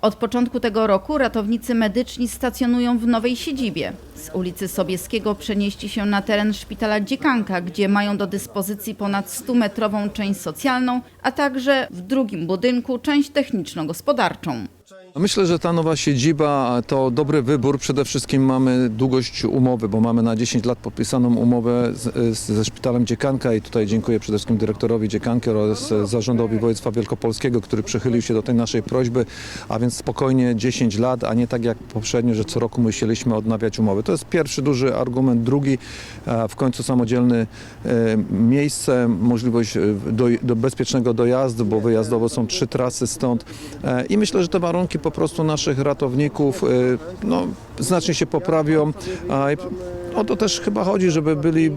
Od początku tego roku ratownicy medyczni stacjonują w nowej siedzibie. Z ulicy Sobieskiego przenieśli się na teren szpitala Dziekanka, gdzie mają do dyspozycji ponad 100-metrową część socjalną, a także w drugim budynku część techniczno-gospodarczą. Myślę, że ta nowa siedziba to dobry wybór. Przede wszystkim mamy długość umowy, bo mamy na 10 lat podpisaną umowę z, z, ze szpitalem Dziekanka i tutaj dziękuję przede wszystkim dyrektorowi Dziekanki oraz zarządowi województwa wielkopolskiego, który przychylił się do tej naszej prośby, a więc spokojnie 10 lat, a nie tak jak poprzednio, że co roku musieliśmy odnawiać umowy. To jest pierwszy duży argument. Drugi, e, w końcu samodzielne miejsce, możliwość e, do, do bezpiecznego dojazdu, bo wyjazdowo są trzy trasy stąd E, i myślę, że te warunki po prostu naszych ratowników e, no, znacznie się poprawią. O to też chyba chodzi, żeby byli e,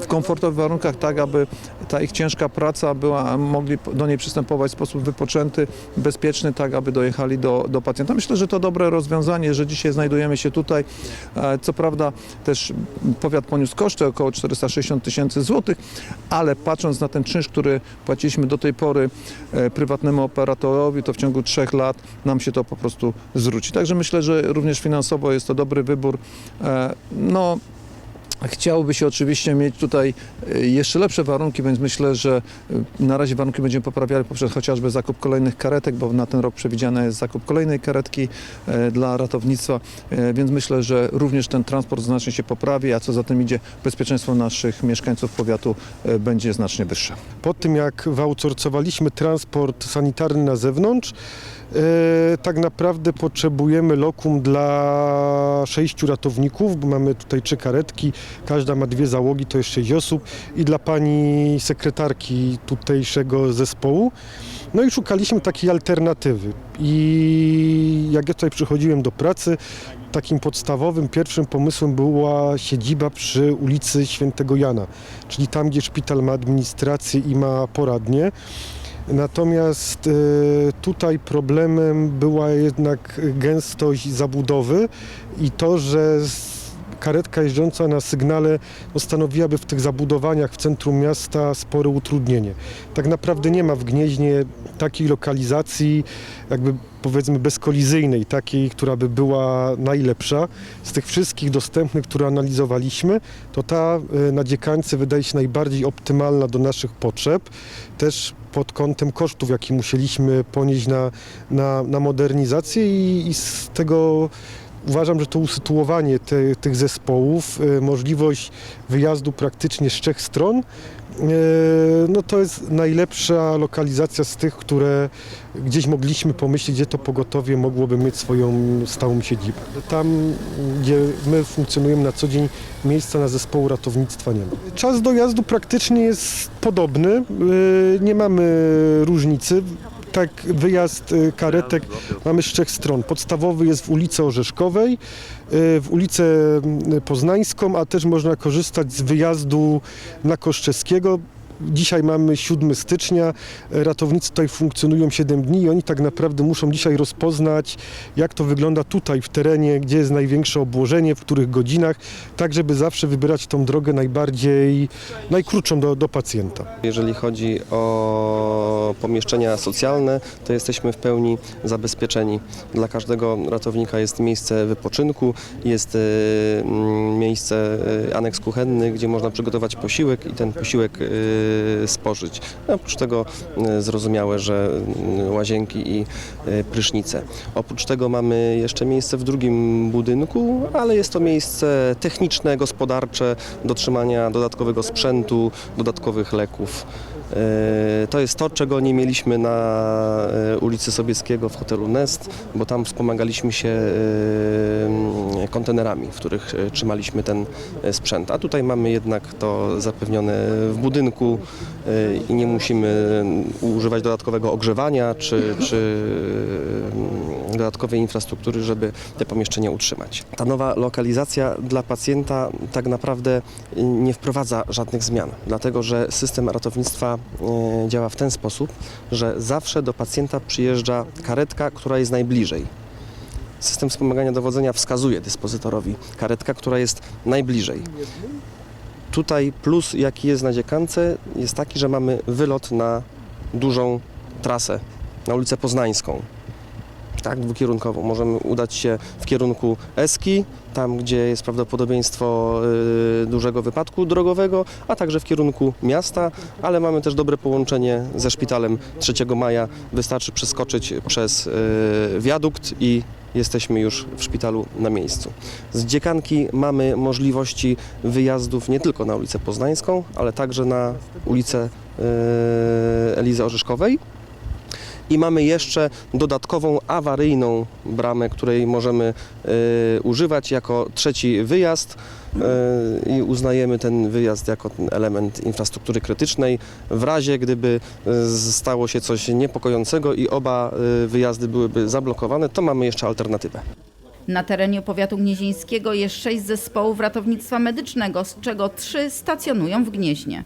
w komfortowych warunkach, tak aby ta ich ciężka praca była, mogli do niej przystępować w sposób wypoczęty, bezpieczny, tak aby dojechali do, do pacjenta. Myślę, że to dobre rozwiązanie, że dzisiaj znajdujemy się tutaj. E, Co prawda też powiat poniósł koszty około 460 tysięcy złotych, ale patrząc na ten czynsz, który płaciliśmy do tej pory e, prywatnemu operatorowi, to w ciągu trzech lat nam się to po prostu zwróci. Także myślę, że również finansowo jest to dobry wybór. E, No, Chciałoby się oczywiście mieć tutaj e, jeszcze lepsze warunki, więc myślę, że e, na razie warunki będziemy poprawiali poprzez chociażby zakup kolejnych karetek, bo na ten rok przewidziany jest zakup kolejnej karetki e, dla ratownictwa, więc myślę, że również ten transport znacznie się poprawi, a co za tym idzie, bezpieczeństwo naszych mieszkańców powiatu będzie znacznie wyższe. Po tym jak wyoutsourcowaliśmy transport sanitarny na zewnątrz, tak naprawdę potrzebujemy lokum dla sześciu ratowników, bo mamy tutaj trzy karetki, każda ma dwie załogi, to jest sześć osób i dla pani sekretarki tutejszego zespołu. No i szukaliśmy takiej alternatywy. I jak ja tutaj przychodziłem do pracy, takim podstawowym, pierwszym pomysłem była siedziba przy ulicy Świętego Jana, czyli tam, gdzie szpital ma administrację i ma poradnię. Natomiast e, tutaj problemem była jednak gęstość zabudowy i to, że karetka jeżdżąca na sygnale no, stanowiłaby w tych zabudowaniach w centrum miasta spore utrudnienie. Tak naprawdę nie ma w Gnieźnie takiej lokalizacji, jakby powiedzmy bezkolizyjnej, takiej, która by była najlepsza. Z tych wszystkich dostępnych, które analizowaliśmy, to ta e, na dziekańce wydaje się najbardziej optymalna do naszych potrzeb. Też pod kątem kosztów, jakie musieliśmy ponieść na, na, na modernizację i, i z tego uważam, że to usytuowanie te, tych zespołów, e, możliwość wyjazdu praktycznie z trzech stron, e, no to jest najlepsza lokalizacja z tych, które gdzieś mogliśmy pomyśleć, gdzie to pogotowie mogłoby mieć swoją stałą siedzibę. Tam, gdzie my funkcjonujemy na co dzień, miejsca na zespołu ratownictwa nie ma. Czas dojazdu praktycznie jest podobny, e, nie mamy różnicy. Tak, wyjazd y, karetek mamy z trzech stron. Podstawowy jest w ulicy Orzeszkowej, y, w ulicę y, Poznańską, a też można korzystać z wyjazdu na Koszczewskiego. Dzisiaj mamy 7 stycznia, ratownicy tutaj funkcjonują 7 dni i oni tak naprawdę muszą dzisiaj rozpoznać, jak to wygląda tutaj w terenie, gdzie jest największe obłożenie, w których godzinach, tak żeby zawsze wybierać tą drogę najbardziej, najkrótszą do, do pacjenta. Jeżeli chodzi o pomieszczenia socjalne, to jesteśmy w pełni zabezpieczeni. Dla każdego ratownika jest miejsce wypoczynku, jest e, miejsce, e, aneks kuchenny, gdzie można przygotować posiłek i ten posiłek e, spożyć. No, Oprócz tego e, zrozumiałe, że mm, łazienki i prysznice. Oprócz tego mamy jeszcze miejsce w drugim budynku, ale jest to miejsce techniczne, gospodarcze do trzymania dodatkowego sprzętu, dodatkowych leków. E, To jest to, czego nie mieliśmy na e, ulicy Sobieskiego w hotelu Nest, bo tam wspomagaliśmy się e, kontenerami, w których trzymaliśmy ten sprzęt. A tutaj mamy jednak to zapewnione w budynku i nie musimy używać dodatkowego ogrzewania czy, czy dodatkowej infrastruktury, żeby te pomieszczenia utrzymać. Ta nowa lokalizacja dla pacjenta tak naprawdę nie wprowadza żadnych zmian, dlatego że system ratownictwa y, działa w ten sposób, że zawsze do pacjenta przyjeżdża karetka, która jest najbliżej. System wspomagania dowodzenia wskazuje dyspozytorowi karetka, która jest najbliżej. Tutaj plus, jaki jest na dziekance, jest taki, że mamy wylot na dużą trasę, na ulicę Poznańską. Tak, dwukierunkowo. Możemy udać się w kierunku Eski, tam gdzie jest prawdopodobieństwo y, dużego wypadku drogowego, a także w kierunku miasta, ale mamy też dobre połączenie ze szpitalem 3 maja. Wystarczy przeskoczyć przez y, wiadukt i jesteśmy już w szpitalu na miejscu. Z dziekanki mamy możliwości wyjazdów nie tylko na ulicę Poznańską, ale także na ulicę y, Elizy Orzeszkowej. I mamy jeszcze dodatkową awaryjną bramę, której możemy y, używać jako trzeci wyjazd y, i uznajemy ten wyjazd jako element infrastruktury krytycznej. W razie gdyby y, stało się coś niepokojącego i oba wyjazdy byłyby zablokowane, to mamy jeszcze alternatywę. Na terenie powiatu gnieźnieńskiego jest sześć zespołów ratownictwa medycznego, z czego trzy stacjonują w Gnieźnie.